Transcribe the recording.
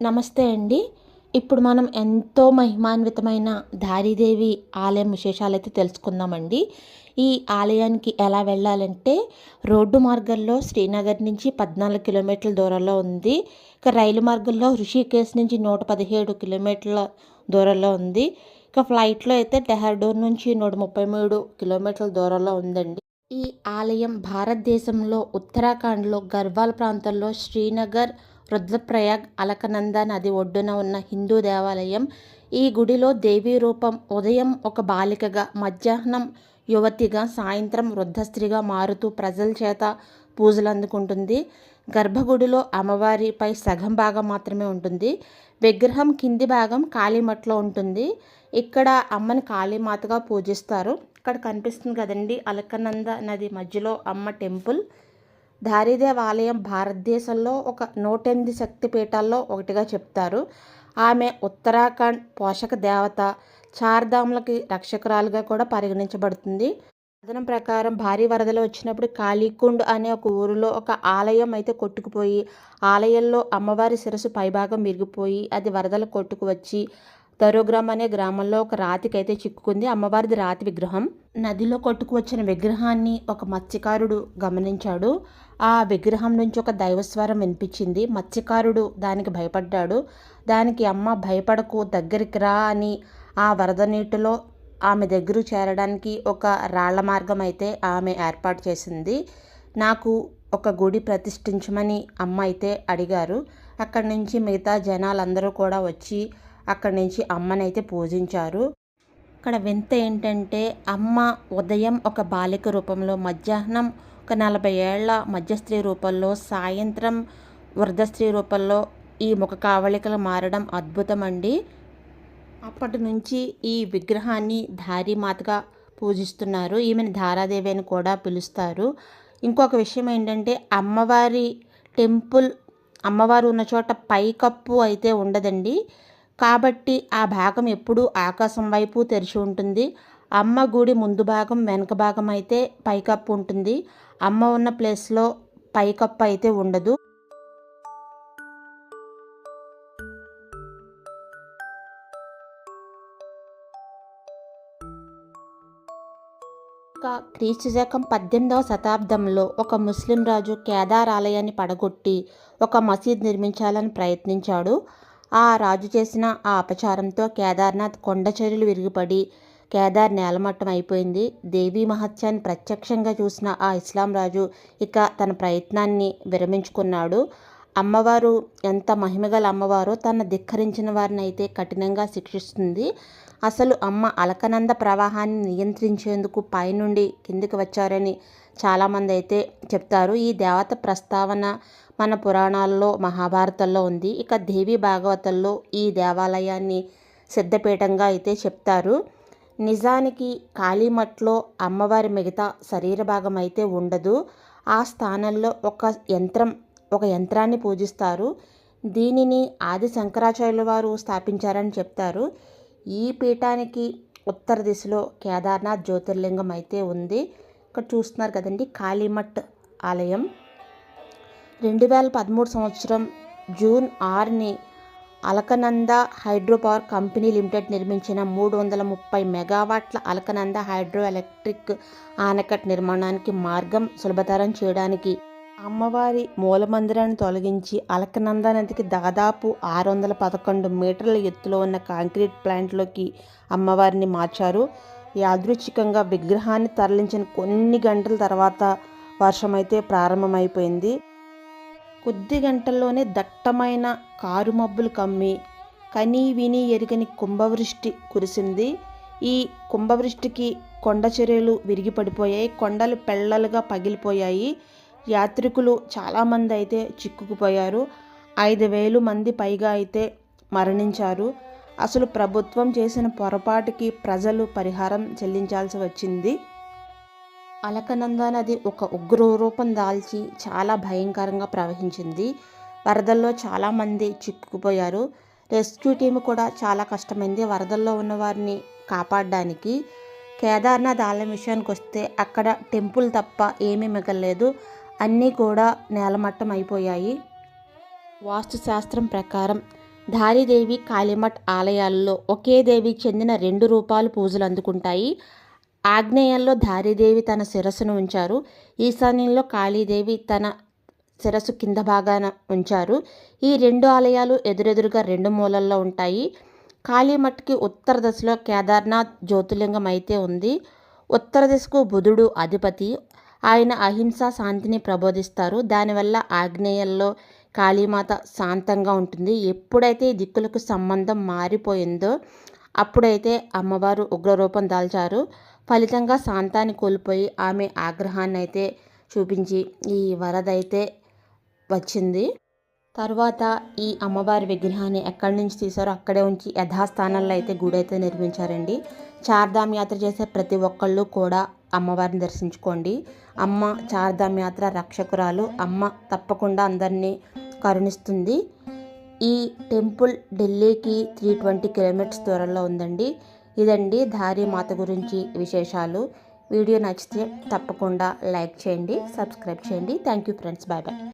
నమస్తే అండి. ఇప్పుడు మనం ఎంతో మహిమాన్వితమైన దారిదేవి ఆలయం విశేషాలు అయితే తెలుసుకుందామండి. ఈ ఆలయానికి ఎలా వెళ్ళాలంటే రోడ్డు మార్గంలో శ్రీనగర్ నుంచి పద్నాలుగు కిలోమీటర్ల దూరంలో ఉంది. ఇక రైలు మార్గంలో ఋషికేశ్ నుంచి నూట పదిహేడు కిలోమీటర్ల దూరంలో ఉంది. ఇక ఫ్లైట్లో అయితే డెహ్రాడూన్ నుంచి నూట ముప్పై మూడు కిలోమీటర్ల దూరంలో ఉందండి. ఈ ఆలయం భారతదేశంలో ఉత్తరాఖండ్లో గర్వాల్ ప్రాంతంలో శ్రీనగర్ రుద్రప్రయాగ్ అలకనంద నది ఒడ్డున ఉన్న హిందూ దేవాలయం. ఈ గుడిలో దేవీ రూపం ఉదయం ఒక బాలికగా మధ్యాహ్నం యువతిగా సాయంత్రం వృద్ధస్త్రీగా మారుతూ ప్రజల చేత పూజలు అందుకుంటుంది. గర్భగుడిలో అమ్మవారిపై సగం భాగం మాత్రమే ఉంటుంది. విగ్రహం కింది భాగం కాళీమట్లో ఉంటుంది. ఇక్కడ అమ్మని కాళీమాతగా పూజిస్తారు. ఇక్కడ కనిపిస్తుంది కదండి అలకనంద నది మధ్యలో అమ్మ టెంపుల్. ధారీదేవ్ ఆలయం భారతదేశంలో ఒక నూట ఎనిమిది శక్తి పీఠాల్లో ఒకటిగా చెప్తారు. ఆమె ఉత్తరాఖండ్ పోషక దేవత చార్ధాములకి రక్షకురాలుగా కూడా పరిగణించబడుతుంది. కథనం ప్రకారం భారీ వరదలు వచ్చినప్పుడు కాళీకుండ్ అనే ఒక ఊరిలో ఒక ఆలయం అయితే కొట్టుకుపోయి ఆలయంలో అమ్మవారి శిరస్సు పైభాగం విరిగిపోయి అది వరదలు కొట్టుకు వచ్చి దరోగ్రామ్ అనే గ్రామంలో ఒక రాతికి అయితే చిక్కుకుంది. అమ్మవారిది రాతి విగ్రహం. నదిలో కొట్టుకు వచ్చిన విగ్రహాన్ని ఒక మత్స్యకారుడు గమనించాడు. ఆ విగ్రహం నుంచి ఒక దైవస్వరం వినిపించింది. మత్స్యకారుడు దానికి భయపడ్డాడు. దానికి అమ్మ భయపడకు దగ్గరికి రా అని ఆ వరద నీటిలో ఆమె దగ్గర చేరడానికి ఒక రాళ్ళ మార్గం అయితే ఆమె ఏర్పాటు చేసింది. నాకు ఒక గుడి ప్రతిష్ఠించమని అమ్మ అయితే అడిగారు. అక్కడి నుంచి మిగతా జనాలందరూ కూడా వచ్చి అక్కడి నుంచి అమ్మనైతే పూజించారు. ఇక్కడ వింత ఏంటంటే అమ్మ ఉదయం ఒక బాలిక రూపంలో మధ్యాహ్నం ఒక నలభై ఏళ్ళ మధ్యస్త్రీ రూపంలో సాయంత్రం వృద్ధస్త్రీ రూపంలో ఈ ముఖ కావళికలు మారడం అద్భుతం అండి అప్పటి నుంచి ఈ విగ్రహాన్ని ధారీమాతగా పూజిస్తున్నారు. ఈమెను ధారాదేవి అని కూడా పిలుస్తారు. ఇంకొక విషయం ఏంటంటే అమ్మవారి టెంపుల్ అమ్మవారు ఉన్న చోట పైకప్పు అయితే ఉండదండి. కాబట్టి ఆ భాగం ఎప్పుడూ ఆకాశం వైపు తెరిచి ఉంటుంది. అమ్మ గుడి ముందు భాగం వెనక భాగం అయితే పైకప్పు ఉంటుంది. అమ్మ ఉన్న ప్లేస్లో పైకప్పు అయితే ఉండదు. క్రీస్తు శకం పద్దెనిమిదవ శతాబ్దంలో ఒక ముస్లిం రాజు కేదార్ ఆలయాన్ని పడగొట్టి ఒక మసీద్ నిర్మించాలని ప్రయత్నించాడు. ఆ రాజు చేసిన ఆ అపచారంతో కేదార్నాథ్ కొండ చర్యలు విరిగిపడి కేదార్ నేలమట్టం అయిపోయింది. దేవీ మహత్యాన్ని ప్రత్యక్షంగా చూసిన ఆ ఇస్లాం రాజు ఇక తన ప్రయత్నాన్ని విరమించుకున్నాడు. అమ్మవారు ఎంత మహిమగల అమ్మవారో తన ధిక్కరించిన వారిని అయితే కఠినంగా శిక్షిస్తుంది. అసలు అమ్మ అలకనంద ప్రవాహాన్ని నియంత్రించేందుకు పైనుండి కిందికి వచ్చారని చాలామంది అయితే చెప్తారు. ఈ దేవత ప్రస్తావన మన పురాణాల్లో మహాభారతంలో ఉంది. ఇక దేవి భాగవతంలో ఈ దేవాలయాన్ని సిద్ధపీఠంగా అయితే చెప్తారు. నిజానికి కాళీమట్లో అమ్మవారి మిగతా శరీర భాగం అయితే ఉండదు. ఆ స్థానంలో ఒక యంత్రం ఒక యంత్రాన్ని పూజిస్తారు. దీనిని ఆది శంకరాచార్యుల వారు స్థాపించారని చెప్తారు. ఈ పీఠానికి ఉత్తర దిశలో కేదార్నాథ్ జ్యోతిర్లింగం అయితే ఉంది. ఇక్కడ చూస్తున్నారు కదండి కాళీమఠ్ ఆలయం. రెండు వేల పదమూడు సంవత్సరం జూన్ ఆరుని అలకనంద హైడ్రోపవర్ కంపెనీ లిమిటెడ్ నిర్మించిన మూడు వందల ముప్పై మెగావాట్ల అలకనంద హైడ్రో ఎలక్ట్రిక్ ఆనకట్ నిర్మాణానికి మార్గం సులభతరం చేయడానికి అమ్మవారి మూలమందిరాన్ని తొలగించి అలకనంద నదికి దాదాపు ఆరు వందల పదకొండు మీటర్ల ఎత్తులో ఉన్న కాంక్రీట్ ప్లాంట్లోకి అమ్మవారిని మార్చారు. యాదృచ్ఛికంగా విగ్రహాన్ని తరలించిన కొన్ని గంటల తర్వాత వర్షమైతే ప్రారంభమైపోయింది. కొద్ది గంటల్లోనే దట్టమైన కారు మబ్బులు కమ్మి కనీ విని ఎరుగని కుంభవృష్టి కురిసింది. ఈ కుంభవృష్టికి కొండ చర్యలు విరిగి పడిపోయాయి కొండలు పెళ్ళలుగా పగిలిపోయాయి. యాత్రికులు చాలామంది అయితే చిక్కుకుపోయారు. ఐదు వేలు మంది పైగా అయితే మరణించారు. అసలు ప్రభుత్వం చేసిన పొరపాటుకి ప్రజలు పరిహారం చెల్లించాల్సి వచ్చింది. అలకనంద నది ఒక ఉగ్ర రూపం దాల్చి చాలా భయంకరంగా ప్రవహించింది. వరదల్లో చాలామంది చిక్కుకుపోయారు. రెస్క్యూ టీం కూడా చాలా కష్టమైంది వరదల్లో ఉన్న వారిని కాపాడడానికి. కేదార్నాథ్ ఆలయం విషయానికి వస్తే అక్కడ టెంపుల్ తప్ప ఏమీ మిగలలేదు. అన్నీ కూడా నేలమట్టం అయిపోయాయి. వాస్తుశాస్త్రం ప్రకారం ధారీదేవి కాళీమఠ్ ఆలయాల్లో ఒకే దేవికి చెందిన రెండు రూపాలు పూజలు అందుకుంటాయి. ఆగ్నేయంలో ధారీదేవి తన శిరస్సును ఉంచారు. ఈశాన్యంలో కాళీదేవి తన శిరస్సు కింద భాగాన ఉంచారు. ఈ రెండు ఆలయాలు ఎదురెదురుగా రెండు మూలల్లో ఉంటాయి. కాళీమఠ్కి ఉత్తర దశలో కేదార్నాథ్ జ్యోతిర్లింగం అయితే ఉంది. ఉత్తర దిశకు బుధుడు అధిపతి ఆయన అహింస శాంతిని ప్రబోధిస్తారు. దానివల్ల ఆగ్నేయంలో కాళీమాత శాంతంగా ఉంటుంది. ఎప్పుడైతే దిక్కులకు సంబంధం మారిపోయిందో అప్పుడైతే అమ్మవారు ఉగ్రరూపం దాల్చారు. ఫలితంగా శాంతాన్ని కోల్పోయి ఆమె ఆగ్రహాన్ని అయితే చూపించి ఈ వరద అయితే వచ్చింది. తర్వాత ఈ అమ్మవారి విగ్రహాన్ని ఎక్కడి నుంచి తీసారో అక్కడే ఉంచి యథాస్థానంలో అయితే గుడి అయితే నిర్మించారండి. చార్ధామ్ యాత్ర చేసే ప్రతి ఒక్కళ్ళు కూడా అమ్మవారిని దర్శించుకోండి. అమ్మ చార్ధామ్ యాత్ర రక్షకురాలు. అమ్మ తప్పకుండా అందరినీ కరుణిస్తుంది. ఈ టెంపుల్ ఢిల్లీకి త్రీ ట్వంటీ కిలోమీటర్స్ దూరంలో ఉందండి. ఇదండి ధారీ మాత గురించి విశేషాలు. వీడియో నచ్చితే తప్పకుండా లైక్ చేయండి సబ్స్క్రైబ్ చేయండి. Thank you friends. Bye bye.